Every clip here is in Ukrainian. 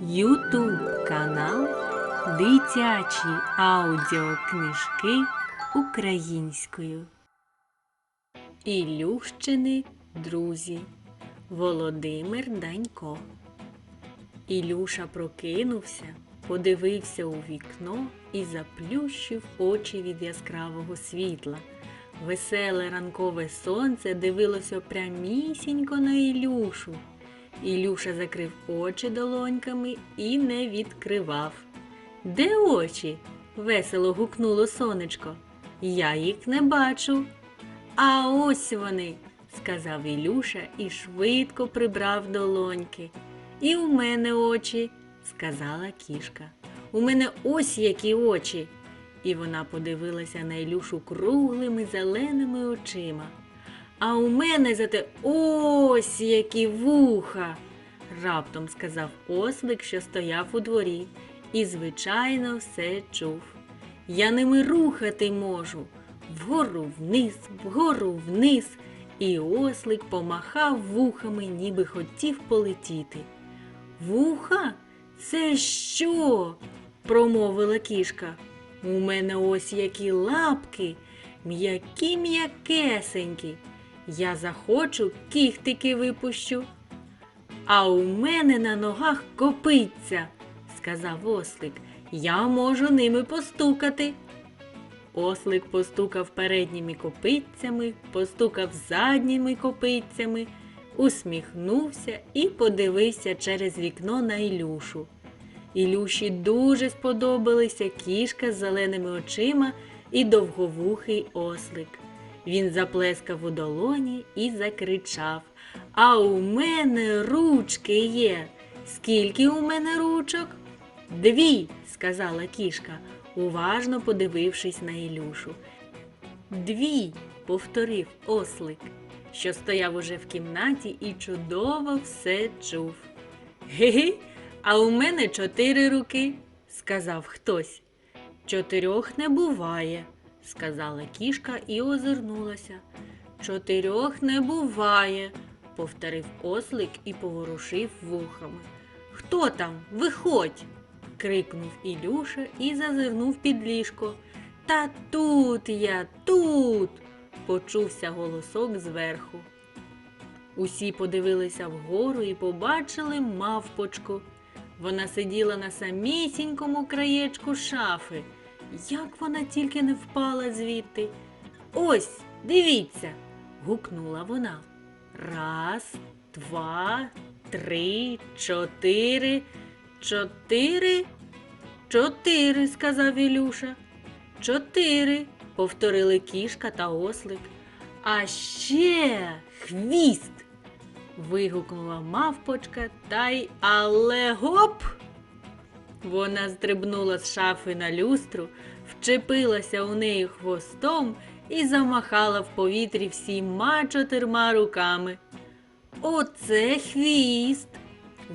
Ютуб канал Дитячі аудіокнижки українською. Ілющини друзі Володимир Данько. Ілюша прокинувся, подивився у вікно і заплющив очі від яскравого світла. Веселе ранкове сонце дивилося прямісінько на Ілюшу. Ілюша закрив очі долоньками і не відкривав. Де очі? весело гукнуло сонечко. Я їх не бачу. А ось вони, сказав Ілюша і швидко прибрав долоньки. І у мене очі, сказала кішка. У мене ось які очі. І вона подивилася на Ілюшу круглими зеленими очима. А у мене зате ось які вуха, раптом сказав ослик, що стояв у дворі, і, звичайно, все чув. Я ними рухати можу. Вгору вниз, вгору вниз. І ослик помахав вухами, ніби хотів полетіти. Вуха? Це що? промовила кішка. У мене ось які лапки, м'які м'якесенькі. Я захочу, кіхтики випущу. А у мене на ногах копиться, сказав ослик. Я можу ними постукати. Ослик постукав передніми копитцями, постукав задніми копитцями, усміхнувся і подивився через вікно на Ілюшу. Ілюші дуже сподобалися кішка з зеленими очима і довговухий ослик. Він заплескав у долоні і закричав А у мене ручки є. Скільки у мене ручок? Дві, сказала кішка, уважно подивившись на Ілюшу. Дві, повторив ослик, що стояв уже в кімнаті і чудово все чув. Ге-ге, а у мене чотири руки, сказав хтось. Чотирьох не буває, сказала кішка і озирнулася. Чотирьох не буває, повторив ослик і поворушив вухами. Хто там? Виходь. крикнув Ілюша і зазирнув під ліжко. Та тут я, тут. почувся голосок зверху. Усі подивилися вгору і побачили мавпочку. Вона сиділа на самісінькому краєчку шафи. Як вона тільки не впала звідти. Ось, дивіться, гукнула вона. Раз, два, три, чотири. Чотири? Чотири, сказав Ілюша. Чотири, повторили кішка та ослик. А ще хвіст. вигукнула мавпочка та й але гоп. Вона стрибнула з шафи на люстру, вчепилася у неї хвостом і замахала в повітрі всіма чотирма руками. Оце хвіст!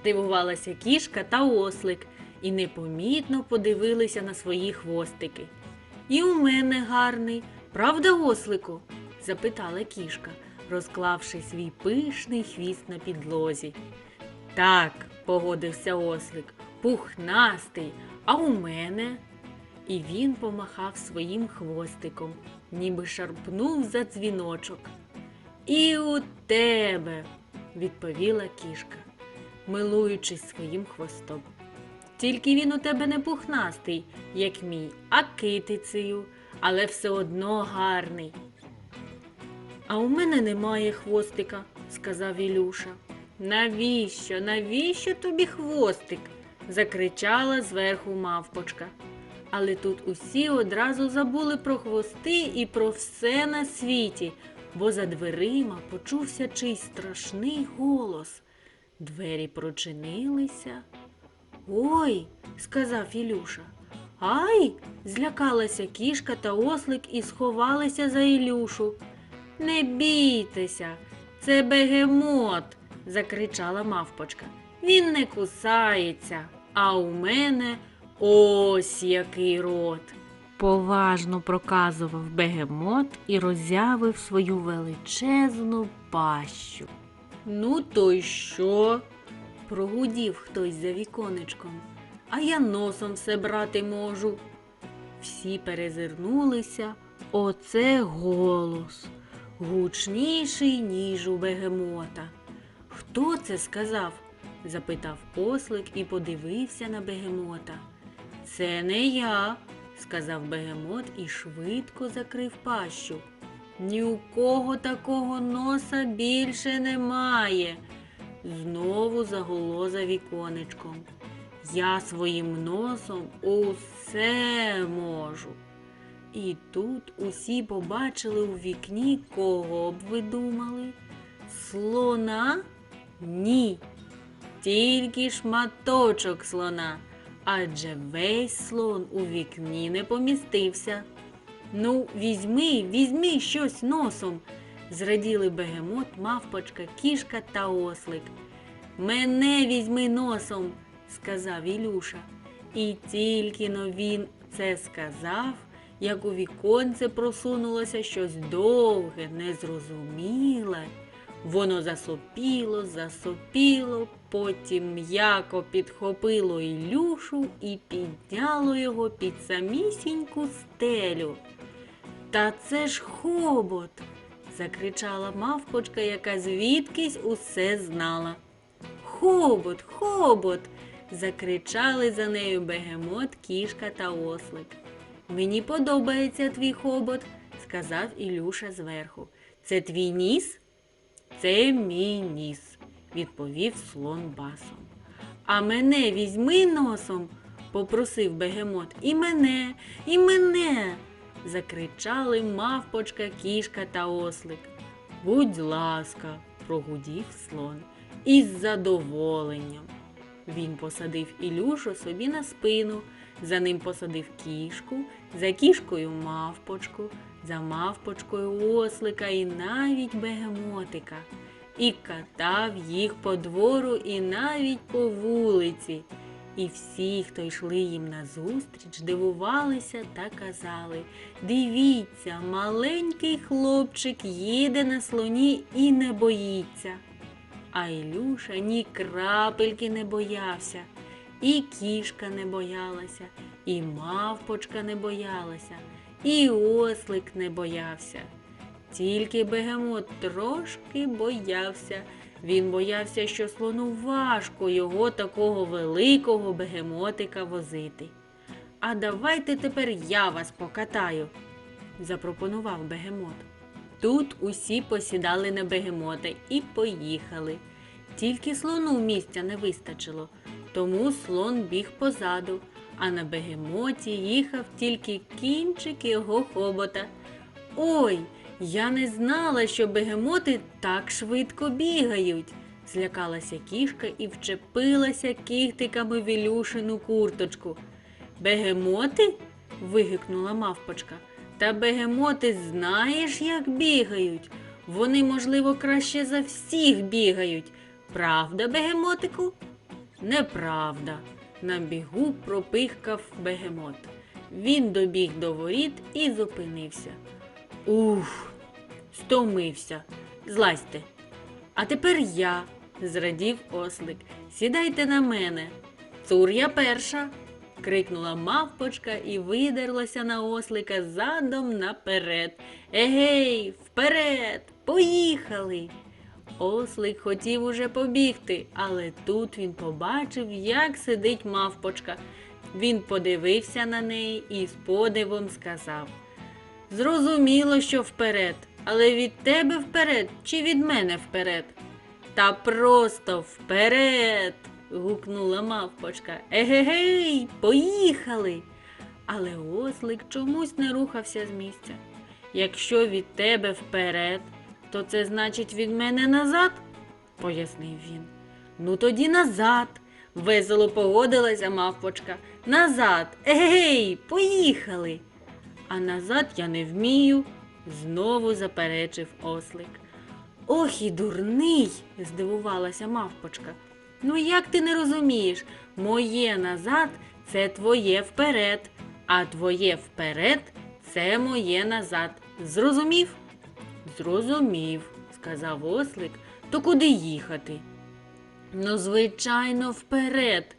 здивувалася кішка та ослик і непомітно подивилися на свої хвостики. І у мене гарний, правда, ослику? запитала кішка, розклавши свій пишний хвіст на підлозі. Так, погодився ослик, пухнастий, а у мене. І він помахав своїм хвостиком, ніби шарпнув за дзвіночок. І у тебе, відповіла кішка, милуючись своїм хвостом. Тільки він у тебе не пухнастий, як мій, а китицею, але все одно гарний. А у мене немає хвостика, сказав Ілюша. Навіщо? Навіщо тобі хвостик? Закричала зверху мавпочка. Але тут усі одразу забули про хвости і про все на світі, бо за дверима почувся чийсь страшний голос. Двері прочинилися. Ой, сказав Ілюша. Ай, злякалася кішка та ослик і сховалися за Ілюшу. Не бійтеся, це бегемот, закричала мавпочка. Він не кусається, а у мене ось який рот. Поважно проказував бегемот і роззявив свою величезну пащу. Ну, то й що? Прогудів хтось за віконечком, а я носом все брати можу. Всі перезирнулися. Оце голос. Гучніший, ніж у бегемота. Хто це сказав? Запитав ослик і подивився на бегемота. Це не я, сказав бегемот і швидко закрив пащу. Ні у кого такого носа більше немає. Знову загуло за віконечком. Я своїм носом усе можу. І тут усі побачили у вікні, кого б ви думали? Слона? Ні. Тільки шматочок слона, адже весь слон у вікні не помістився. Ну, візьми, візьми щось носом, зраділи бегемот, мавпочка, кішка та ослик. Мене візьми носом, сказав Ілюша. І тільки но він це сказав, як у віконце просунулося щось довге, незрозуміле. Воно засопіло, засопіло, потім м'яко підхопило Ілюшу і підняло його під самісіньку стелю. Та це ж хобот. закричала мавпочка, яка звідкись усе знала. Хобот, хобот. закричали за нею бегемот, кішка та ослик. Мені подобається твій хобот, сказав Ілюша зверху. Це твій ніс? Це мій ніс, відповів слон басом. А мене візьми носом, попросив бегемот. І мене, і мене. закричали мавпочка, кішка та ослик. Будь ласка, прогудів слон. Із задоволенням. Він посадив Ілюшу собі на спину, за ним посадив кішку, за кішкою мавпочку, за мавпочкою ослика і навіть бегемотика. І катав їх по двору і навіть по вулиці. І всі, хто йшли їм назустріч, дивувалися та казали Дивіться, маленький хлопчик їде на слоні і не боїться. А Ілюша ні крапельки не боявся, і кішка не боялася, і мавпочка не боялася, і ослик не боявся. Тільки бегемот трошки боявся. Він боявся, що слону важко його такого великого бегемотика возити. А давайте тепер я вас покатаю, запропонував бегемот. Тут усі посідали на бегемота і поїхали. Тільки слону місця не вистачило, тому слон біг позаду, а на бегемоті їхав тільки кінчик його хобота. Ой, я не знала, що бегемоти так швидко бігають, злякалася кішка і вчепилася кіхтиками в Ілюшину курточку. Бегемоти? вигукнула мавпочка. Та бегемоти знаєш, як бігають. Вони, можливо, краще за всіх бігають. Правда, бегемотику? Неправда. На бігу пропихкав бегемот. Він добіг до воріт і зупинився. Ух, стомився. Злазьте. А тепер я, зрадів ослик. Сідайте на мене. Цур я перша. крикнула мавпочка і видерлася на ослика задом наперед. Егей, вперед, поїхали. Ослик хотів уже побігти, але тут він побачив, як сидить мавпочка. Він подивився на неї і з подивом сказав Зрозуміло, що вперед, але від тебе вперед чи від мене вперед? Та просто вперед. гукнула мавпочка. Егегей, поїхали. Але ослик чомусь не рухався з місця. Якщо від тебе вперед, то це значить від мене назад, пояснив він. Ну тоді назад. Весело погодилася мавпочка. Назад. Егей, поїхали. А назад я не вмію, знову заперечив ослик. Ох і дурний, здивувалася мавпочка. Ну як ти не розумієш? Моє назад це твоє вперед, а твоє вперед це моє назад. Зрозумів? Зрозумів, сказав ослик. То куди їхати? Ну, звичайно, вперед.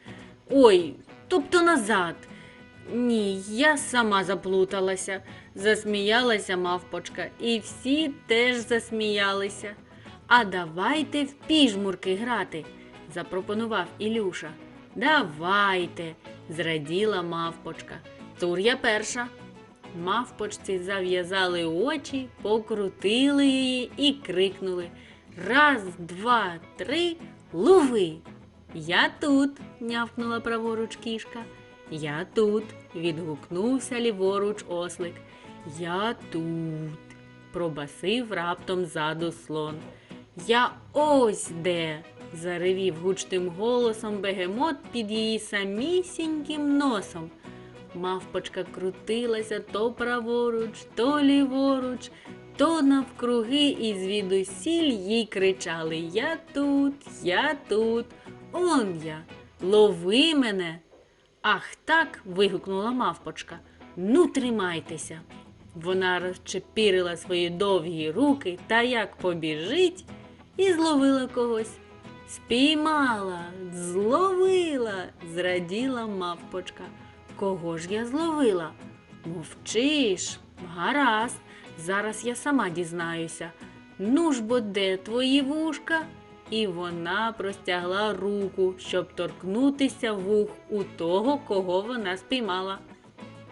Ой, тобто назад. Ні, я сама заплуталася, засміялася мавпочка, і всі теж засміялися. А давайте в піжмурки грати, запропонував Ілюша. Давайте, зраділа мавпочка. Тур я перша. Мавпочці зав'язали очі, покрутили її і крикнули Раз, два, три, лови. Я тут, нявкнула праворуч кішка. Я тут, відгукнувся ліворуч ослик. Я тут, пробасив раптом ззаду слон. Я ось де. заревів гучним голосом бегемот під її самісіньким носом. Мавпочка крутилася то праворуч, то ліворуч, то навкруги і звідусіль їй кричали Я тут, я тут, он я, лови мене. Ах так. вигукнула мавпочка. Ну, тримайтеся. Вона розчепірила свої довгі руки та як побіжить і зловила когось. Спіймала, зловила, зраділа мавпочка. Кого ж я зловила? Мовчиш, гаразд, зараз я сама дізнаюся. Ну ж бо де твої вушка? І вона простягла руку, щоб торкнутися вух у того, кого вона спіймала.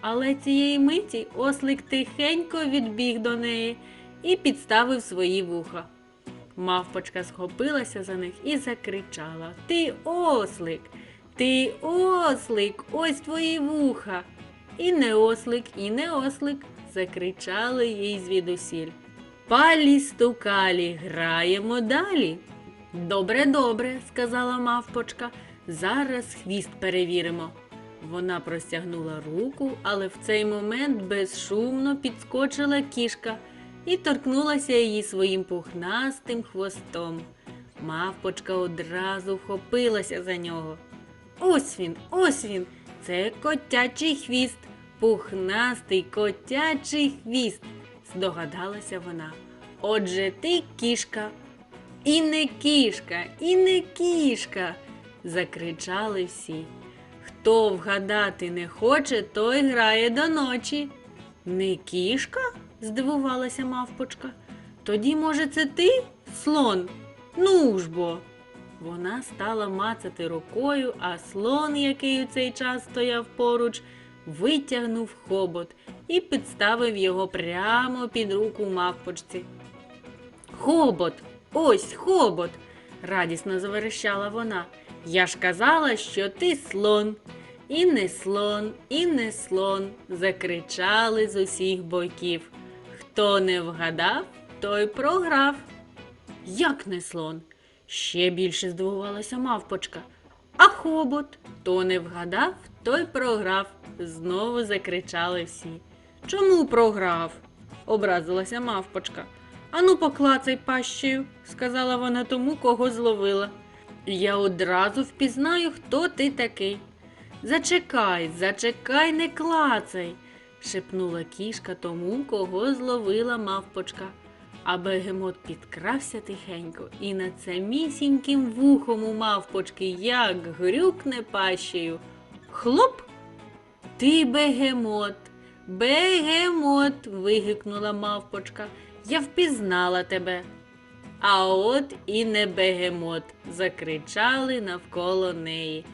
Але цієї миті ослик тихенько відбіг до неї і підставив свої вуха. Мавпочка схопилася за них і закричала Ти ослик, ти ослик, ось твої вуха. І не ослик, і не ослик, закричали їй звідусіль. Палі стукалі, граємо далі. Добре, добре, сказала мавпочка. Зараз хвіст перевіримо. Вона простягнула руку, але в цей момент безшумно підскочила кішка і торкнулася її своїм пухнастим хвостом. Мавпочка одразу вхопилася за нього. Ось він, ось він, це котячий хвіст, пухнастий котячий хвіст, здогадалася вона. Отже, ти кішка. І не кішка, і не кішка. закричали всі. Хто вгадати не хоче, той грає до ночі. Не кішка? здивувалася мавпочка. Тоді, може, це ти, слон? Ну ж бо. Вона стала мацати рукою, а слон, який у цей час стояв поруч, витягнув хобот і підставив його прямо під руку мавпочці. Хобот, ось хобот, радісно заверещала вона. Я ж казала, що ти слон. І не слон, і не слон, закричали з усіх боків. Хто не вгадав, той програв. Як не слон? Ще більше здивувалася мавпочка. А хобот то не вгадав, той програв. Знову закричали всі. Чому програв? образилася мавпочка. Ану, поклацай пащею, сказала вона тому, кого зловила. Я одразу впізнаю, хто ти такий. Зачекай, зачекай, не клацай, шепнула кішка тому, кого зловила мавпочка. А бегемот підкрався тихенько і над самісіньким вухом у мавпочки як грюкне пащею. Хлоп! Ти бегемот, бегемот. вигукнула мавпочка. Я впізнала тебе. А от і не бегемот, закричали навколо неї.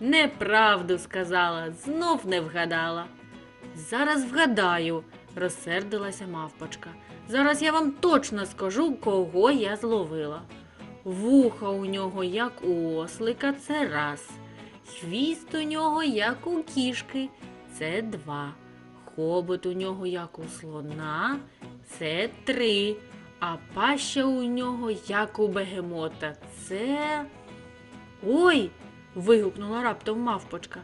Неправду сказала, знов не вгадала. Зараз вгадаю, розсердилася мавпочка. Зараз я вам точно скажу, кого я зловила. Вуха у нього, як у ослика, це раз. Хвіст у нього, як у кішки, це два. Хобот у нього, як у слона, це три. А паща у нього, як у бегемота, це. Ой! вигукнула раптом мавпочка.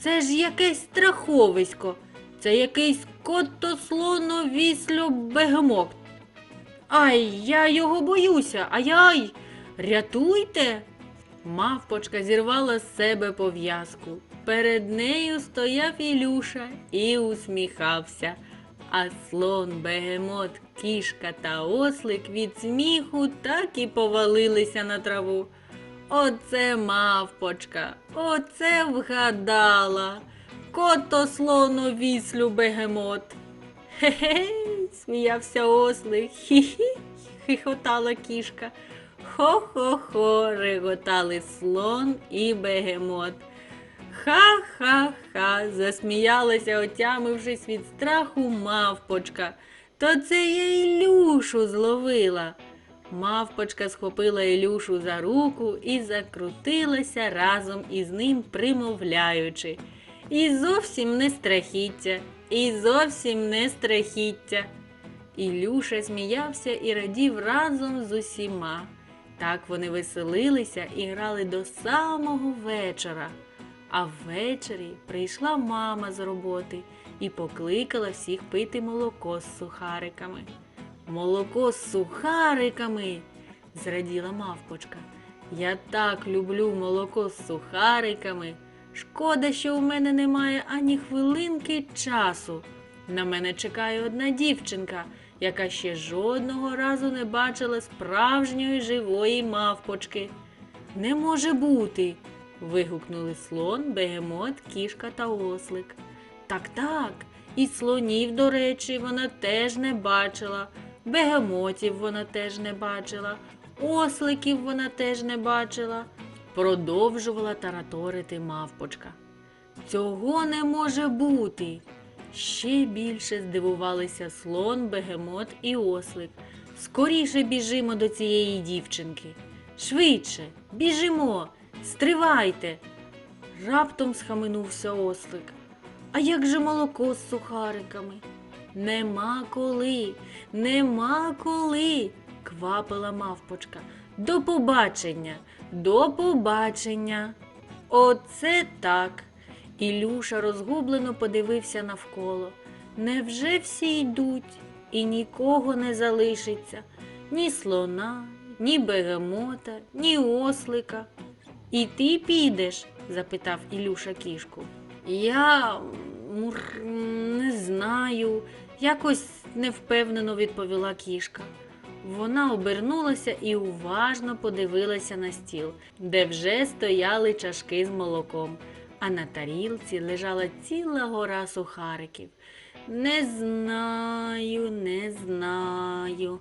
Це ж якесь страховисько, це якийсь котослоновісльо бегемот. Ай, я його боюся, ай-ай, рятуйте. Мавпочка зірвала з себе пов'язку. Перед нею стояв Ілюша і усміхався. А слон, бегемот, кішка та ослик від сміху так і повалилися на траву. Оце мавпочка, оце вгадала. Кото слону віслю бегемот. Хе-хе, сміявся ослик. Хі-хі, хихотала кішка. Хо-хо-хо, реготали слон і бегемот. Ха-ха-ха, засміялася, отямившись від страху мавпочка. То це я Ілюшу зловила. Мавпочка схопила Ілюшу за руку і закрутилася разом із ним, примовляючи. І зовсім не страхіття, і зовсім не страхіття. Ілюша сміявся і радів разом з усіма. Так вони веселилися і грали до самого вечора. А ввечері прийшла мама з роботи і покликала всіх пити молоко з сухариками. Молоко з сухариками, зраділа мавпочка. Я так люблю молоко з сухариками. Шкода, що у мене немає ані хвилинки часу. На мене чекає одна дівчинка, яка ще жодного разу не бачила справжньої живої мавпочки. Не може бути. вигукнули слон, бегемот, кішка та ослик. Так, так, і слонів, до речі, вона теж не бачила, бегемотів вона теж не бачила, осликів вона теж не бачила, продовжувала тараторити мавпочка. Цього не може бути. Ще більше здивувалися слон, бегемот і ослик. Скоріше біжимо до цієї дівчинки. Швидше, біжимо, стривайте. Раптом схаменувся ослик. А як же молоко з сухариками? Нема коли, нема коли, квапила мавпочка. До побачення, до побачення. Оце так. Ілюша розгублено подивився навколо. Невже всі йдуть і нікого не залишиться? Ні слона, ні бегемота, ні ослика. І ти підеш? запитав Ілюша кішку. Я мур, не знаю, якось невпевнено відповіла кішка. Вона обернулася і уважно подивилася на стіл, де вже стояли чашки з молоком, а на тарілці лежала ціла гора сухариків. Не знаю, не знаю.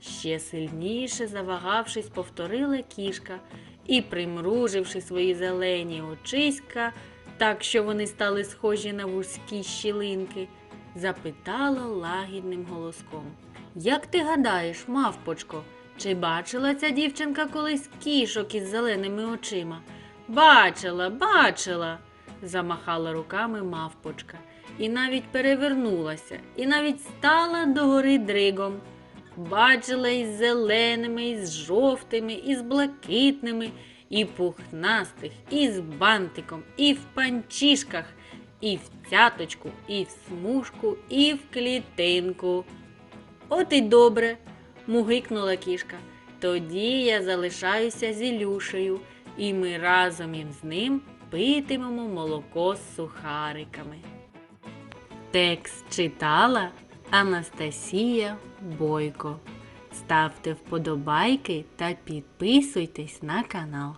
Ще сильніше завагавшись, повторила кішка і, примруживши свої зелені очиська, так що вони стали схожі на вузькі щілинки, запитала лагідним голоском. Як ти гадаєш, мавпочко, чи бачила ця дівчинка колись кішок із зеленими очима? Бачила, бачила, замахала руками мавпочка, і навіть перевернулася, і навіть стала догори дригом. Бачила із зеленими, із жовтими, із блакитними, і пухнастих, і з бантиком, і в панчішках, і в цяточку, і в смужку, і в клітинку. От і добре, мугикнула кішка. Тоді я залишаюся з Ілюшею, і ми разом із ним питимемо молоко з сухариками. Текст читала Анастасія Бойко. Ставте вподобайки та підписуйтесь на канал.